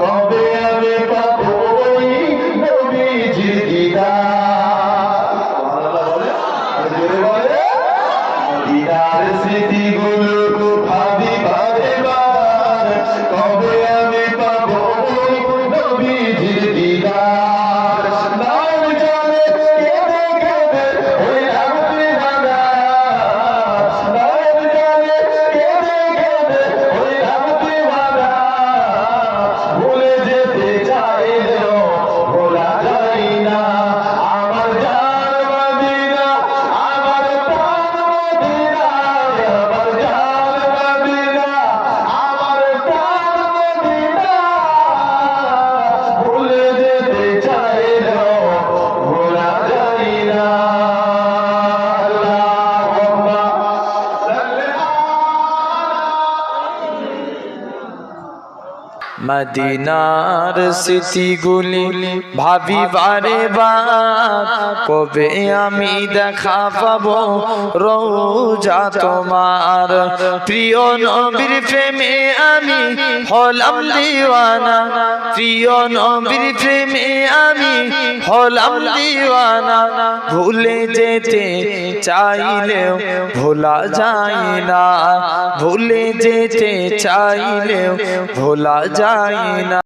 কবে আমি পাবো মদিনার স্মৃতিগুলি ভাবি বারে কবে আমি দেখা পাবো? রোজা তোমার। প্রিয় নবীর প্রেমে আমি হলাম দিওয়ানা। প্রিয় নবীর প্রেমে আমি হলাম দিওয়ানা। ভুলে যেতে চাইলেও ভোলা যায় না। ভুলে যেতে চাইলেও ভোলা যায় না।